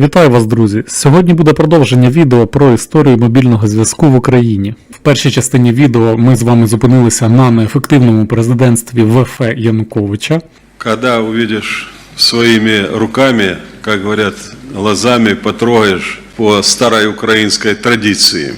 Вітаю вас, друзі! Сьогодні буде продовження відео про історію мобільного зв'язку в Україні. В першій частині відео ми з вами зупинилися на неефективному президентстві ВФ Януковича. Когда увидишь своими руками, как говорят, глазами потрогаешь по старой украинской традиции.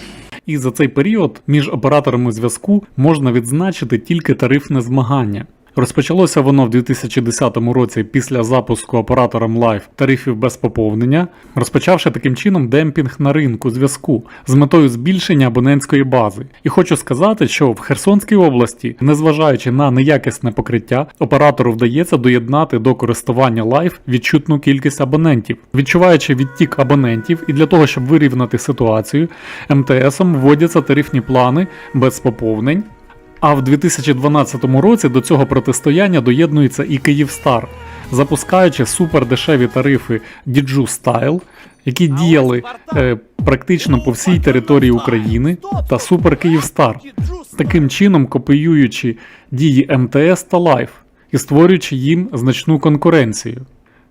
І за цей період між операторами зв'язку можна відзначити тільки тарифне змагання. Розпочалося воно в 2010 році після запуску оператором Live тарифів без поповнення, розпочавши таким чином демпінг на ринку зв'язку з метою збільшення абонентської бази. І хочу сказати, що в Херсонській області, незважаючи на неякісне покриття, оператору вдається доєднати до користування Live відчутну кількість абонентів, відчуваючи відтік абонентів, і для того, щоб вирівняти ситуацію, МТСом вводяться тарифні плани без поповнень. А в 2012 році до цього протистояння доєднується і Київстар, запускаючи супердешеві тарифи Diju Style, які діяли е, практично по всій території України, та Супер Київстар, таким чином копіюючи дії МТС та Лайф і створюючи їм значну конкуренцію.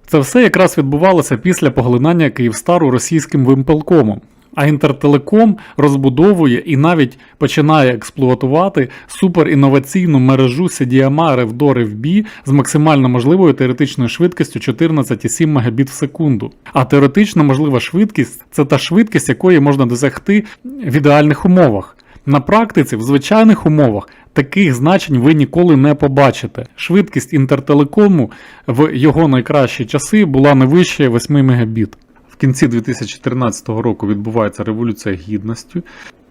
Це все якраз відбувалося після поглинання Київстару російським вимпелкомом. А Інтертелеком розбудовує і навіть починає експлуатувати суперінноваційну мережу CDMA Revdo RevB з максимально можливою теоретичною швидкістю 14,7 Мбіт в секунду. А теоретично можлива швидкість це та швидкість, якої можна досягти в ідеальних умовах. На практиці, в звичайних умовах, таких значень ви ніколи не побачите. Швидкість інтертелекому в його найкращі часи була не вище 8 Мбіт. Кінці 2013 року відбувається революція гідності.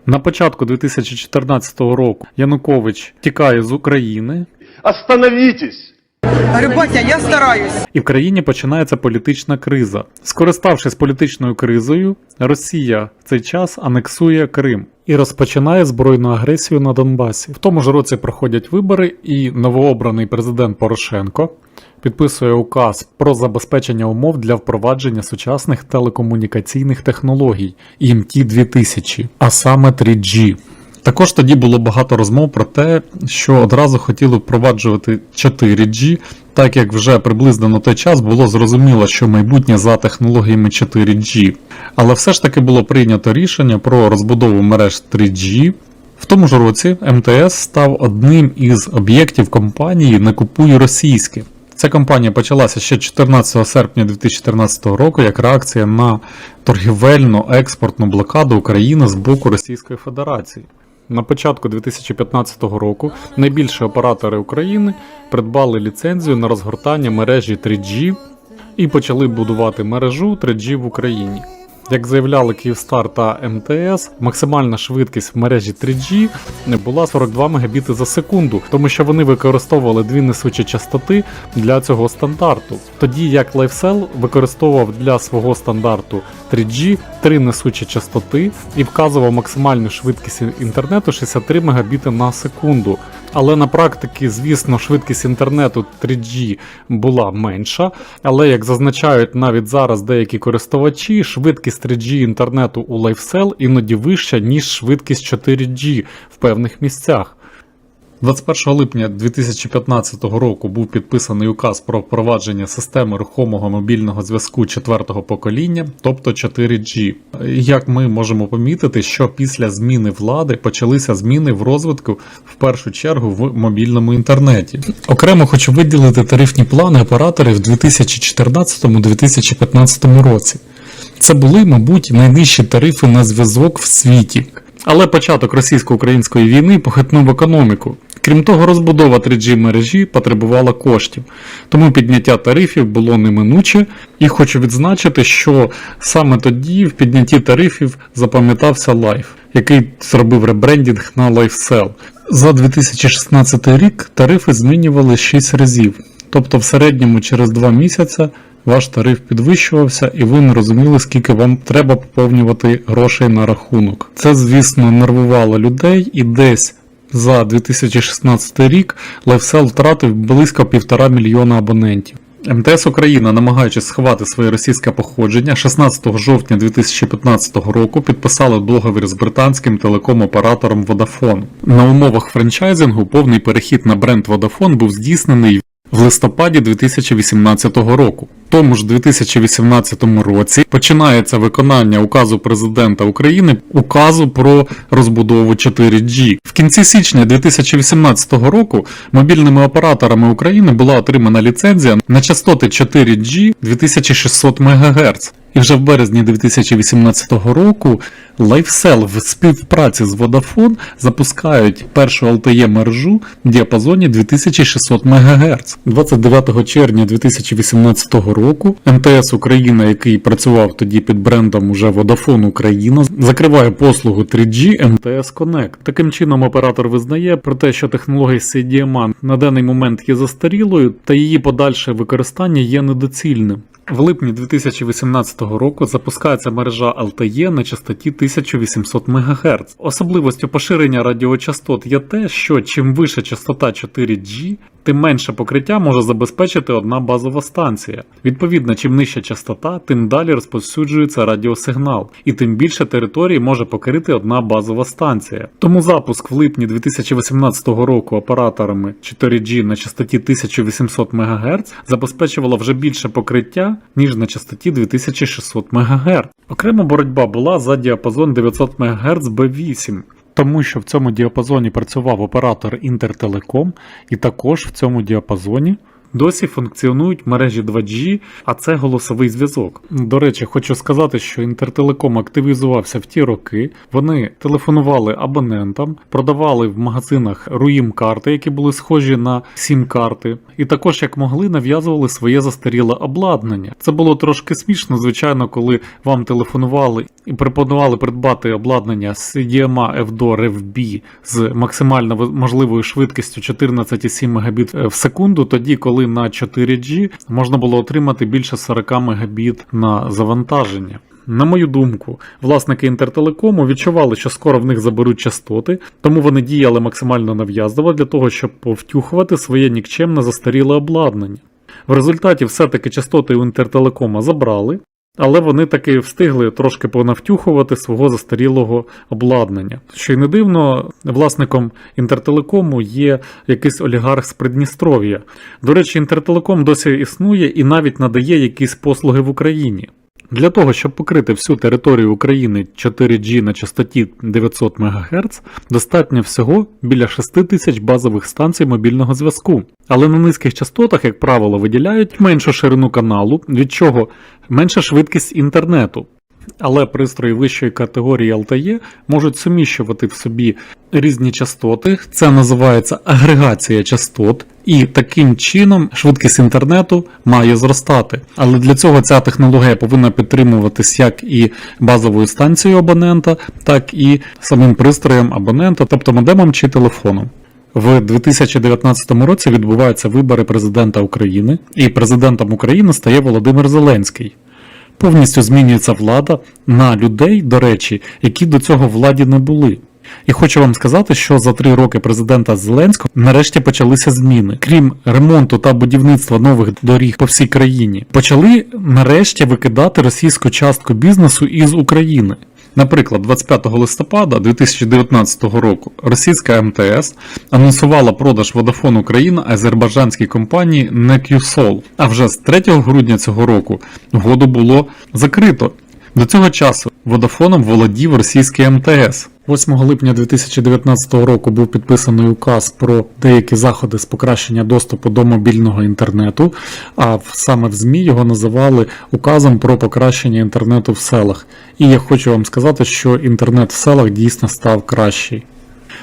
На початку 2014 року Янукович тікає з України, Остановитесь! Говорю, я стараюсь. і в країні починається політична криза. Скориставшись політичною кризою, Росія в цей час анексує Крим і розпочинає збройну агресію на Донбасі. В тому ж році проходять вибори, і новообраний президент Порошенко підписує указ про забезпечення умов для впровадження сучасних телекомунікаційних технологій ІМТ 2000, а саме 3G. Також тоді було багато розмов про те, що одразу хотіли впроваджувати 4G, так як вже приблизно на той час було зрозуміло, що майбутнє за технологіями 4G. Але все ж таки було прийнято рішення про розбудову мереж 3G. В тому ж році МТС став одним із об'єктів компанії Не купуй російське. Ця кампанія почалася ще 14 серпня 2014 року як реакція на торгівельну експортну блокаду України з боку Російської Федерації. На початку 2015 року найбільші оператори України придбали ліцензію на розгортання мережі 3G і почали будувати мережу 3G в Україні. Як заявляли Київстар та МТС, максимальна швидкість в мережі 3G була 42 Мбіти за секунду, тому що вони використовували дві несучі частоти для цього стандарту. Тоді як LifeCell використовував для свого стандарту 3G три несучі частоти і вказував максимальну швидкість інтернету 63 Мбіти на секунду. Але на практиці, звісно, швидкість інтернету 3G була менша. Але як зазначають навіть зараз деякі користувачі, швидкість 3G інтернету у LifeCell іноді вища, ніж швидкість 4G в певних місцях. 21 липня 2015 року був підписаний указ про впровадження системи рухомого мобільного зв'язку четвертого покоління, тобто 4G. Як ми можемо помітити, що після зміни влади почалися зміни в розвитку в першу чергу в мобільному інтернеті. Окремо хочу виділити тарифні плани операторів в 2014-2015 році. Це були, мабуть, найнижчі тарифи на зв'язок в світі. Але початок російсько-української війни похитнув економіку. Крім того, розбудова 3G мережі потребувала коштів, тому підняття тарифів було неминуче, і хочу відзначити, що саме тоді в піднятті тарифів запам'ятався Life, який зробив ребрендінг на LifeCell. За 2016 рік тарифи змінювали 6 разів, тобто в середньому через 2 місяці ваш тариф підвищувався, і ви не розуміли, скільки вам треба поповнювати грошей на рахунок. Це, звісно, нервувало людей і десь. За 2016 рік LifeCell втратив близько півтора мільйона абонентів. МТС Україна, намагаючись сховати своє російське походження, 16 жовтня 2015 року підписали договір з британським телеком-оператором Vodafone. На умовах франчайзингу повний перехід на бренд Vodafone був здійснений в листопаді 2018 року. Тому ж 2018 році починається виконання указу президента України указу про розбудову 4G. В кінці січня 2018 року мобільними операторами України була отримана ліцензія на частоти 4G 2600 МГц. І вже в березні 2018 року LifeCell в співпраці з Vodafone запускають першу LTE мережу в діапазоні 2600 МГц. 29 червня 2018 року МТС Україна, який працював тоді під брендом уже Vodafone Україна, закриває послугу 3G MTS Connect. Таким чином оператор визнає про те, що технологія CDMA на даний момент є застарілою, та її подальше використання є недоцільним. В липні 2018 року запускається мережа LTE на частоті 1800 МГц. Особливостю поширення радіочастот є те, що чим вища частота 4G, тим менше покриття може забезпечити одна базова станція. Відповідно, чим нижча частота, тим далі розповсюджується радіосигнал, і тим більше території може покрити одна базова станція. Тому запуск в липні 2018 року операторами 4G на частоті 1800 МГц забезпечувало вже більше покриття, ніж на частоті 2600 МГц. Окрема боротьба була за діапазон 900 МГц B8. Тому що в цьому діапазоні працював оператор Інтертелеком, і також в цьому діапазоні досі функціонують мережі 2G, а це голосовий зв'язок. До речі, хочу сказати, що Інтертелеком активізувався в ті роки. Вони телефонували абонентам, продавали в магазинах руїм карти, які були схожі на сім-карти, і також як могли нав'язували своє застаріле обладнання. Це було трошки смішно, звичайно, коли вам телефонували і пропонували придбати обладнання з CDMA FDOR FB з максимально можливою швидкістю 14,7 Мбіт в секунду, тоді коли на 4G можна було отримати більше 40 Мбіт на завантаження. На мою думку, власники інтертелекому відчували, що скоро в них заберуть частоти, тому вони діяли максимально нав'язливо для того, щоб повтюхувати своє нікчемне застаріле обладнання. В результаті все-таки частоти у інтертелекома забрали, але вони таки встигли трошки понавтюхувати свого застарілого обладнання. Що й не дивно, власником інтертелекому є якийсь олігарх з Придністров'я. До речі, інтертелеком досі існує і навіть надає якісь послуги в Україні. Для того, щоб покрити всю територію України 4G на частоті 900 МГц, достатньо всього біля 6 тисяч базових станцій мобільного зв'язку. Але на низьких частотах, як правило, виділяють меншу ширину каналу, від чого менша швидкість інтернету. Але пристрої вищої категорії LTE можуть суміщувати в собі різні частоти, це називається агрегація частот, і таким чином швидкість інтернету має зростати. Але для цього ця технологія повинна підтримуватись як і базовою станцією абонента, так і самим пристроєм абонента, тобто модемом чи телефоном. В 2019 році відбуваються вибори президента України, і президентом України стає Володимир Зеленський. Повністю змінюється влада на людей, до речі, які до цього владі не були. І хочу вам сказати, що за три роки президента Зеленського нарешті почалися зміни. Крім ремонту та будівництва нових доріг по всій країні, почали нарешті викидати російську частку бізнесу із України. Наприклад, 25 листопада 2019 року російська МТС анонсувала продаж Vodafone Україна азербайджанській компанії NEQSOL, а вже з 3 грудня цього року угоду було закрито. До цього часу Водафоном володів російський МТС. 8 липня 2019 року був підписаний указ про деякі заходи з покращення доступу до мобільного інтернету, а саме в ЗМІ його називали указом про покращення інтернету в селах. І я хочу вам сказати, що інтернет в селах дійсно став кращий.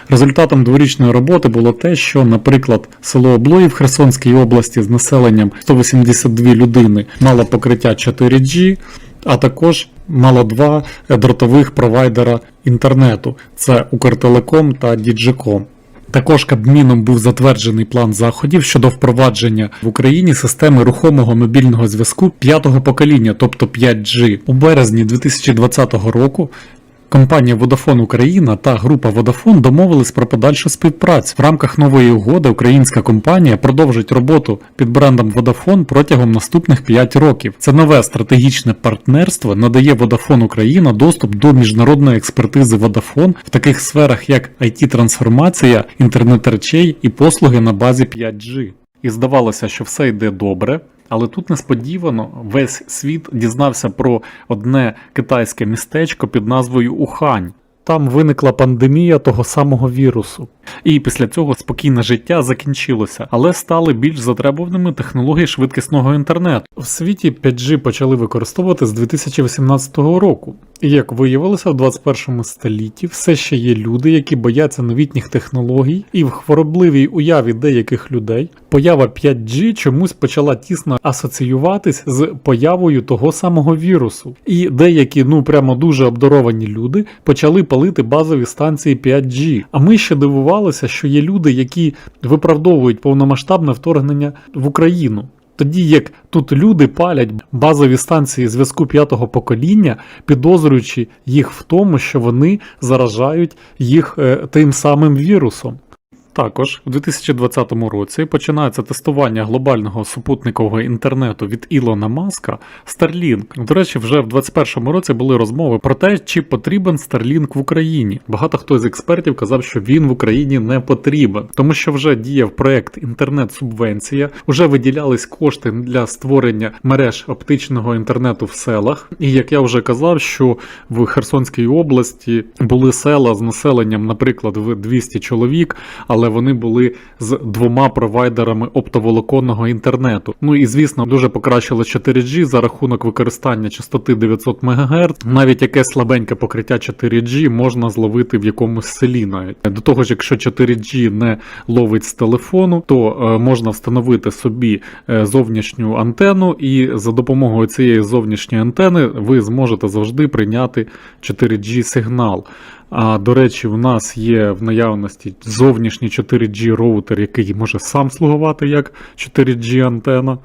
Результатом дворічної роботи було те, що, наприклад, село Облої в Херсонській області з населенням 182 людини мало покриття 4G, а також мало два дротових провайдера інтернету це Укртелеком та Діджиком. Також Кабміном був затверджений план заходів щодо впровадження в Україні системи рухомого мобільного зв'язку п'ятого покоління, тобто 5G. У березні 2020 року Компанія Vodafone Україна та група Vodafone домовились про подальшу співпрацю. В рамках нової угоди українська компанія продовжить роботу під брендом Vodafone протягом наступних 5 років. Це нове стратегічне партнерство надає Vodafone Україна доступ до міжнародної експертизи Vodafone в таких сферах, як IT-трансформація, інтернет речей і послуги на базі 5G. і здавалося, що все йде добре. Але тут несподівано весь світ дізнався про одне китайське містечко під назвою Ухань. Там виникла пандемія того самого вірусу. І після цього спокійне життя закінчилося, але стали більш затребуваними технології швидкісного інтернету. В світі 5G почали використовувати з 2018 року. І як виявилося, в 21 столітті все ще є люди, які бояться новітніх технологій, і в хворобливій уяві деяких людей поява 5G чомусь почала тісно асоціюватись з появою того самого вірусу. І деякі, ну прямо дуже обдаровані люди почали палити базові станції 5G. А ми ще дивувалися, що є люди, які виправдовують повномасштабне вторгнення в Україну. Тоді як тут люди палять базові станції зв'язку п'ятого покоління, підозрюючи їх в тому, що вони заражають їх е, тим самим вірусом. Також у 2020 році починається тестування глобального супутникового інтернету від Ілона Маска Starlink. До речі, вже в 2021 році були розмови про те, чи потрібен Starlink в Україні. Багато хто з експертів казав, що він в Україні не потрібен, тому що вже діяв проект інтернет-субвенція, вже виділялись кошти для створення мереж оптичного інтернету в селах. І як я вже казав, що в Херсонській області були села з населенням, наприклад, в 200 чоловік, але вони були з двома провайдерами оптоволоконного інтернету. Ну і звісно, дуже покращило 4G за рахунок використання частоти 900 МГц. Навіть якесь слабеньке покриття 4G можна зловити в якомусь селі навіть. До того ж, якщо 4G не ловить з телефону, то е, можна встановити собі е, зовнішню антенну, і за допомогою цієї зовнішньої антени ви зможете завжди прийняти 4G сигнал. А до речі, в нас є в наявності зовнішній 4G роутер, який може сам слугувати як 4G антена.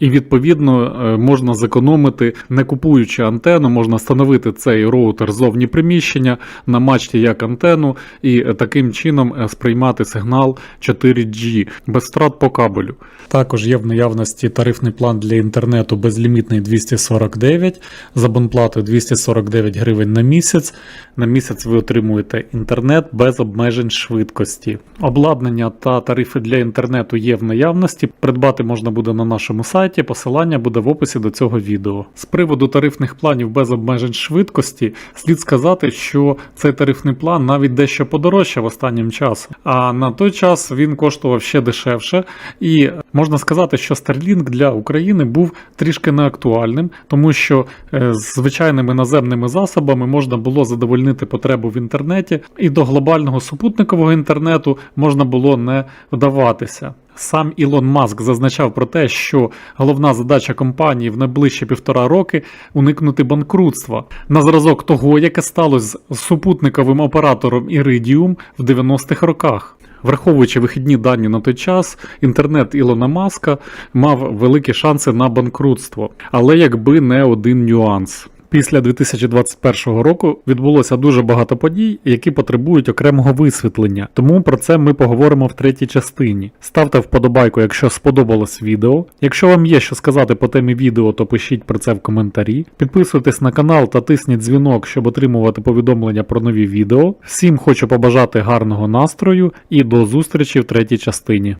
І відповідно е, можна зекономити, не купуючи антенну, можна встановити цей роутер зовні приміщення на мачті як антенну, і е, таким чином е, сприймати сигнал 4G без втрат по кабелю. Також є в наявності тарифний план для інтернету безлімітний 249 за абонплатою 249 гривень на місяць. На місяць ви отримуєте інтернет без обмежень швидкості. Обладнання та тарифи для інтернету є в наявності. Придбати можна буде на нашому сайті. Посилання буде в описі до цього відео. З приводу тарифних планів без обмежень швидкості, слід сказати, що цей тарифний план навіть дещо подорожчав останнім часом. А на той час він коштував ще дешевше, і можна сказати, що Starlink для України був трішки неактуальним, тому що е, з звичайними наземними засобами можна було задовольнити потребу в інтернеті, і до глобального супутникового інтернету можна було не вдаватися. Сам Ілон Маск зазначав про те, що головна задача компанії в найближчі півтора роки уникнути банкрутства на зразок того, яке сталося з супутниковим оператором Iridium в 90-х роках. Враховуючи вихідні дані на той час, інтернет Ілона Маска мав великі шанси на банкрутство, але якби не один нюанс. Після 2021 року відбулося дуже багато подій, які потребують окремого висвітлення. Тому про це ми поговоримо в третій частині. Ставте вподобайку, якщо сподобалось відео. Якщо вам є що сказати по темі відео, то пишіть про це в коментарі. Підписуйтесь на канал та тисніть дзвінок, щоб отримувати повідомлення про нові відео. Всім хочу побажати гарного настрою і до зустрічі в третій частині.